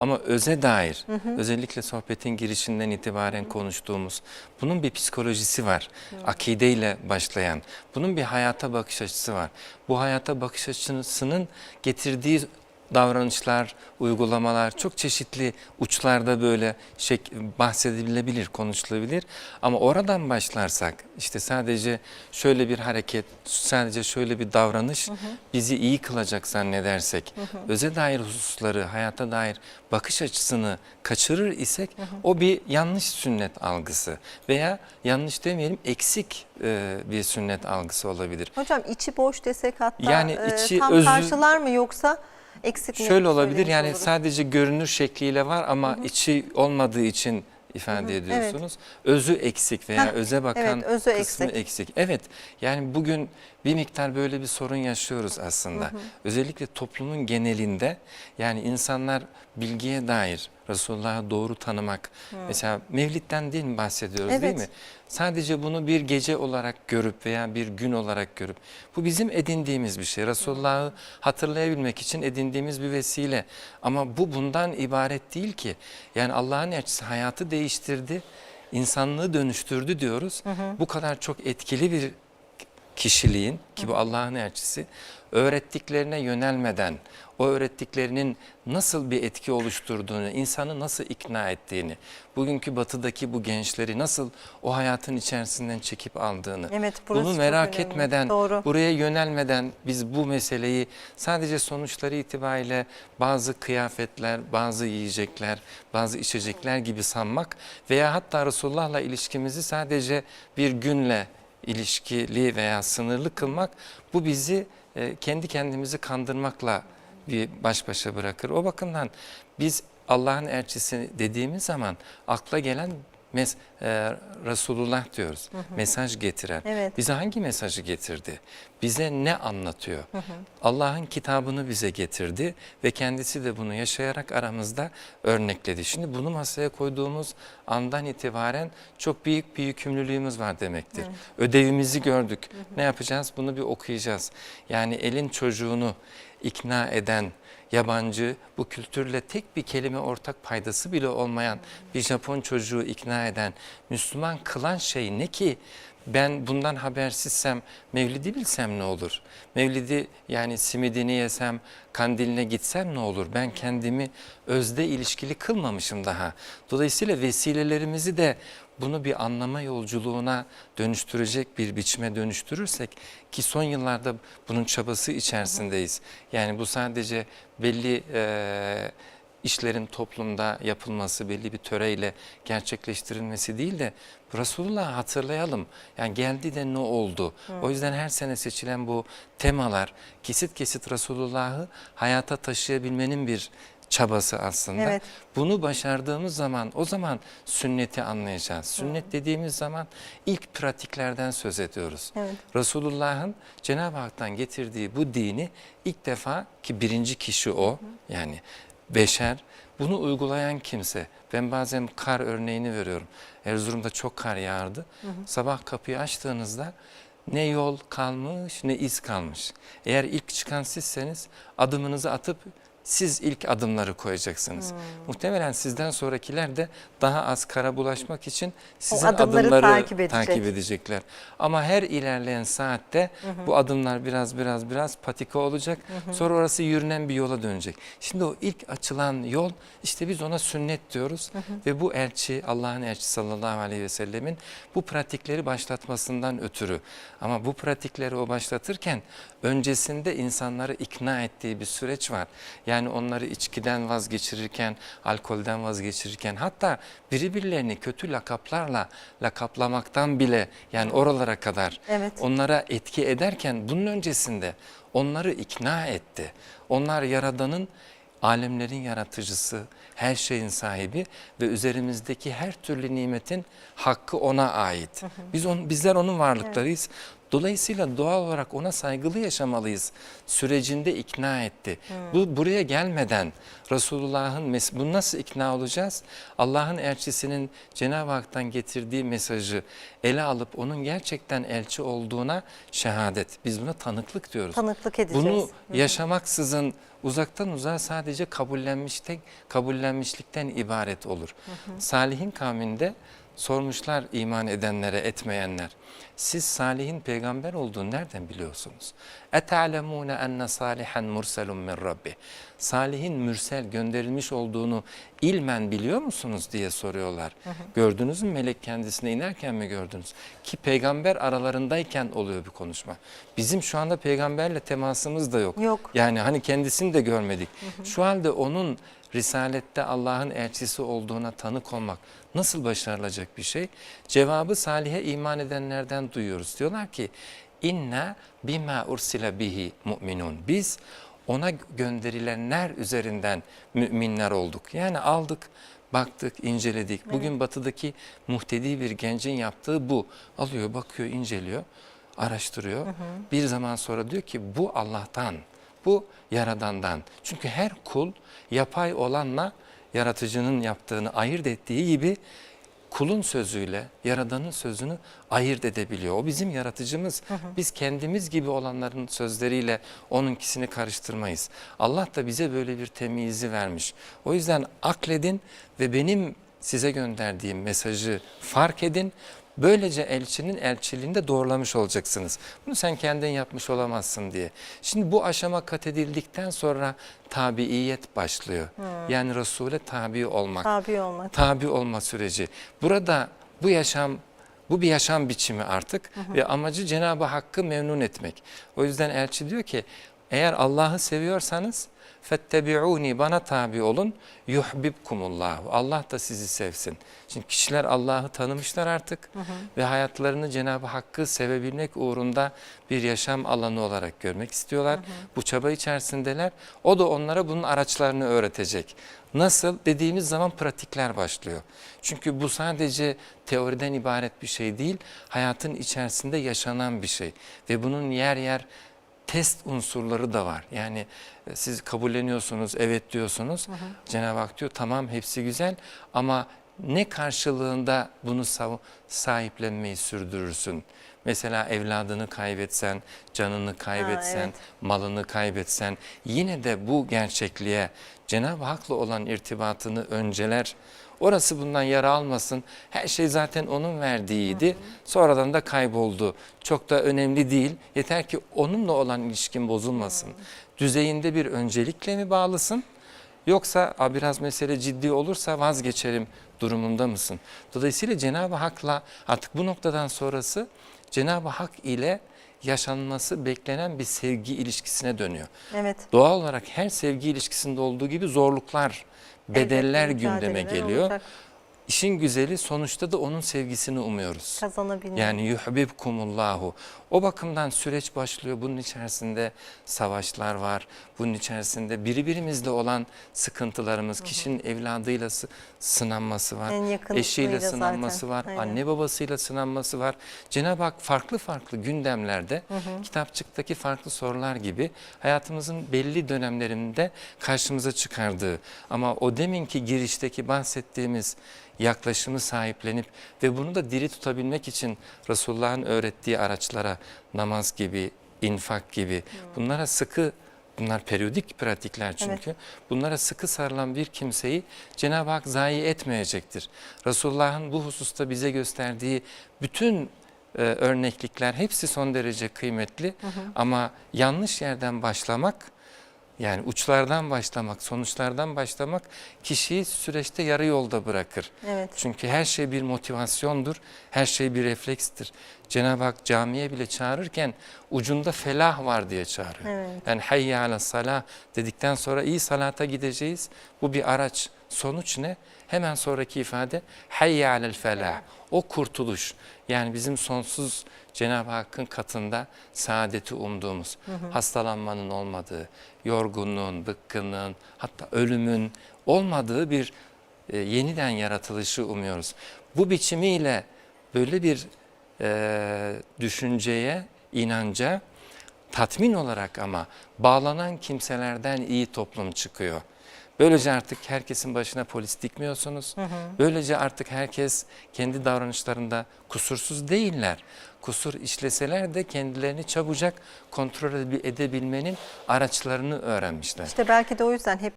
Ama öze dair özellikle sohbetin girişinden itibaren konuştuğumuz bunun bir psikolojisi var. Akideyle başlayan. Bunun bir hayata bakış açısı var. Bu hayata bakış açısının getirdiği davranışlar, uygulamalar çok çeşitli uçlarda böyle şek bahsedilebilir, konuşulabilir. Ama oradan başlarsak işte sadece şöyle bir hareket, sadece şöyle bir davranış bizi iyi kılacak zannedersek, öze dair hususları, hayata dair bakış açısını kaçırır isek o bir yanlış sünnet algısı veya yanlış demeyelim eksik e, bir sünnet algısı olabilir. Hocam içi boş desek hatta Yani e, içi tam özü- karşılar mı yoksa eksik mi? Şöyle olabilir yani oluruz? sadece görünür şekliyle var ama içi olmadığı için ifade ediyorsunuz. Özü eksik veya Heh, öze bakan evet, özü kısmı eksik. eksik. Evet yani bugün bir miktar böyle bir sorun yaşıyoruz aslında. Özellikle toplumun genelinde yani insanlar bilgiye dair Resulullah'ı doğru tanımak. Mesela Mevlid'den değil mi bahsediyoruz değil Evet. mi? Sadece bunu bir gece olarak görüp veya bir gün olarak görüp bu bizim edindiğimiz bir şey. Resulullah'ı hatırlayabilmek için edindiğimiz bir vesile. Ama bu bundan ibaret değil ki. Yani Allah'ın elçisi hayatı değiştirdi, insanlığı dönüştürdü diyoruz. Bu kadar çok etkili bir kişiliğin ki bu Allah'ın elçisi öğrettiklerine yönelmeden o öğrettiklerinin nasıl bir etki oluşturduğunu, insanı nasıl ikna ettiğini, bugünkü batıdaki bu gençleri nasıl o hayatın içerisinden çekip aldığını, Evet, bunu merak etmeden, Doğru. buraya yönelmeden biz bu meseleyi sadece sonuçları itibariyle bazı kıyafetler, bazı yiyecekler, bazı içecekler gibi sanmak veya hatta Resulullah'la ilişkimizi sadece bir günle ilişkili veya sınırlı kılmak bu bizi e, kendi kendimizi kandırmakla bir baş başa bırakır. O bakımdan biz Allah'ın elçisi dediğimiz zaman akla gelen mes e, Resulullah diyoruz. Mesaj getiren. Evet. Bize hangi mesajı getirdi? Bize ne anlatıyor? Allah'ın kitabını bize getirdi ve kendisi de bunu yaşayarak aramızda örnekledi. Şimdi bunu masaya koyduğumuz andan itibaren çok büyük bir yükümlülüğümüz var demektir. Ödevimizi gördük. Ne yapacağız? Bunu bir okuyacağız. Yani elin çocuğunu ikna eden yabancı, bu kültürle tek bir kelime ortak paydası bile olmayan bir Japon çocuğu ikna eden, Müslüman kılan şey ne ki? Ben bundan habersizsem, Mevlid'i bilsem ne olur? Mevlid'i yani simidini yesem, kandiline gitsem ne olur? Ben kendimi özde ilişkili kılmamışım daha. Dolayısıyla vesilelerimizi de bunu bir anlama yolculuğuna dönüştürecek bir biçime dönüştürürsek ki son yıllarda bunun çabası içerisindeyiz. Yani bu sadece belli e, işlerin toplumda yapılması, belli bir töreyle gerçekleştirilmesi değil de Resulullah'ı hatırlayalım. Yani geldi de ne oldu? O yüzden her sene seçilen bu temalar kesit kesit Resulullah'ı hayata taşıyabilmenin bir çabası aslında. Evet. Bunu başardığımız zaman o zaman sünneti anlayacağız. Sünnet dediğimiz zaman ilk pratiklerden söz ediyoruz. Evet. Resulullah'ın Cenab-ı Hak'tan getirdiği bu dini ilk defa ki birinci kişi o yani beşer bunu uygulayan kimse. Ben bazen kar örneğini veriyorum. Erzurum'da çok kar yağardı. Sabah kapıyı açtığınızda ne yol kalmış ne iz kalmış. Eğer ilk çıkan sizseniz adımınızı atıp siz ilk adımları koyacaksınız. Muhtemelen sizden sonrakiler de daha az kara bulaşmak için sizin adımları adımları takip edecek. takip edecekler. Ama her ilerleyen saatte bu adımlar biraz biraz biraz patika olacak. Sonra orası yürünen bir yola dönecek. Şimdi o ilk açılan yol işte biz ona sünnet diyoruz ve bu elçi Allah'ın elçisi sallallahu aleyhi ve sellemin bu pratikleri başlatmasından ötürü. Ama bu pratikleri o başlatırken öncesinde insanları ikna ettiği bir süreç var. Yani onları içkiden vazgeçirirken, alkolden vazgeçirirken hatta birbirlerini kötü lakaplarla lakaplamaktan bile yani oralara kadar Evet. onlara etki ederken bunun öncesinde onları ikna etti. Onlar Yaradan'ın alemlerin yaratıcısı, her şeyin sahibi ve üzerimizdeki her türlü nimetin hakkı ona ait. Biz on, bizler onun varlıklarıyız. Dolayısıyla doğal olarak ona saygılı yaşamalıyız. Sürecinde ikna etti. Bu buraya gelmeden Resulullah'ın bu nasıl ikna olacağız? Allah'ın elçisinin Cenab-ı Hak'tan getirdiği mesajı ele alıp onun gerçekten elçi olduğuna şehadet. Biz buna tanıklık diyoruz. Tanıklık edeceğiz. Bunu yaşamaksızın uzaktan uzağa sadece kabullenmişlik, kabullenmişlikten ibaret olur. Salihin kavminde sormuşlar iman edenlere, etmeyenler. Siz Salih'in peygamber olduğunu nereden biliyorsunuz? اَتَعْلَمُونَ اَنَّ صَالِحًا مُرْسَلٌ مِنْ رَبِّهِ Salih'in mürsel gönderilmiş olduğunu ilmen biliyor musunuz diye soruyorlar. Gördünüz mü melek kendisine inerken mi gördünüz? Ki peygamber aralarındayken oluyor bir konuşma. Bizim şu anda peygamberle temasımız da yok. Yok. Yani hani kendisini de görmedik. Şu halde onun Risalette Allah'ın elçisi olduğuna tanık olmak nasıl başarılacak bir şey? Cevabı Salih'e iman edenlerden duyuyoruz. Diyorlar ki inna bima ursila bihi mu'minun. Biz ona gönderilenler üzerinden müminler olduk. Yani aldık, baktık, inceledik. Bugün batıdaki muhtedi bir gencin yaptığı bu. Alıyor, bakıyor, inceliyor, araştırıyor. Bir zaman sonra diyor ki bu Allah'tan. Bu yaradandan. Çünkü her kul yapay olanla yaratıcının yaptığını ayırt ettiği gibi kulun sözüyle yaradanın sözünü ayırt edebiliyor. O bizim yaratıcımız. Biz kendimiz gibi olanların sözleriyle onunkisini karıştırmayız. Allah da bize böyle bir temyizi vermiş. O yüzden akledin ve benim size gönderdiğim mesajı fark edin. Böylece elçinin elçiliğinde doğrulamış olacaksınız. Bunu sen kendin yapmış olamazsın diye. Şimdi bu aşama kat edildikten sonra tabiiyet başlıyor. Yani Resul'e tabi olmak Tabi olmak. tabi olma süreci. Burada bu yaşam bu bir yaşam biçimi artık ve amacı Cenab-ı Hakk'ı memnun etmek. O yüzden elçi diyor ki eğer Allah'ı seviyorsanız fettebi'uni bana tabi olun yuhbibkumullahu. Allah da sizi sevsin. Şimdi kişiler Allah'ı tanımışlar artık ve hayatlarını Cenab-ı Hakk'ı sevebilmek uğrunda bir yaşam alanı olarak görmek istiyorlar. Bu çaba içerisindeler. O da onlara bunun araçlarını öğretecek. Nasıl dediğimiz zaman pratikler başlıyor. Çünkü bu sadece teoriden ibaret bir şey değil, hayatın içerisinde yaşanan bir şey. Ve bunun yer yer test unsurları da var. Yani e, siz kabulleniyorsunuz, evet diyorsunuz. Cenab-ı Hak diyor tamam hepsi güzel ama ne karşılığında bunu sahiplenmeyi sürdürürsün? Mesela evladını kaybetsen, canını kaybetsen, evet. malını kaybetsen yine de bu gerçekliğe Cenab-ı Hak'la olan irtibatını önceler. Orası bundan yara almasın. Her şey zaten onun verdiğiydi. Sonradan da kayboldu. Çok da önemli değil. Yeter ki onunla olan ilişkin bozulmasın. Düzeyinde bir öncelikle mi bağlısın? Yoksa "Aa, biraz mesele ciddi olursa vazgeçerim durumunda mısın? Dolayısıyla Cenab-ı Hak'la artık bu noktadan sonrası Cenab-ı Hak ile yaşanması beklenen bir sevgi ilişkisine dönüyor. Evet. Doğal olarak her sevgi ilişkisinde olduğu gibi zorluklar, bedeller Elbette gündeme geliyor. olacak. İşin güzeli sonuçta da onun sevgisini umuyoruz. Kazanabilmek. Yani yuhbibkumullahu. O bakımdan süreç başlıyor. Bunun içerisinde savaşlar var. Bunun içerisinde birbirimizle olan sıkıntılarımız, kişinin evladıyla sı- sınanması var. Eşiyle sınanması zaten. var. Aynen. Anne babasıyla sınanması var. Cenab-ı Hak farklı farklı gündemlerde kitapçıktaki farklı sorular gibi hayatımızın belli dönemlerinde karşımıza çıkardığı ama o deminki girişteki bahsettiğimiz yaklaşımı sahiplenip ve bunu da diri tutabilmek için Resulullah'ın öğrettiği araçlara namaz gibi, infak gibi bunlara sıkı Bunlar periyodik pratikler çünkü. Bunlara sıkı sarılan bir kimseyi Cenab-ı Hak zayi etmeyecektir. Resulullah'ın bu hususta bize gösterdiği bütün e, örneklikler hepsi son derece kıymetli. Ama yanlış yerden başlamak yani uçlardan başlamak, sonuçlardan başlamak kişiyi süreçte yarı yolda bırakır. Evet. Çünkü her şey bir motivasyondur, her şey bir reflekstir. Cenab-ı Hak camiye bile çağırırken ucunda felah var diye çağırıyor. Evet. Yani hayya ala salah dedikten sonra iyi salata gideceğiz. Bu bir araç. Sonuç ne? Hemen sonraki ifade hayya alel felah. O kurtuluş. Yani bizim sonsuz Cenab-ı Hakk'ın katında saadeti umduğumuz, hastalanmanın olmadığı, yorgunluğun, bıkkınlığın, hatta ölümün olmadığı bir e, yeniden yaratılışı umuyoruz. Bu biçimiyle böyle bir e, düşünceye inanca tatmin olarak ama bağlanan kimselerden iyi toplum çıkıyor. Böylece artık herkesin başına polis dikmiyorsunuz. Böylece artık herkes kendi davranışlarında kusursuz değiller. Kusur işleseler de kendilerini çabucak kontrol edebilmenin araçlarını öğrenmişler. İşte belki de o yüzden hep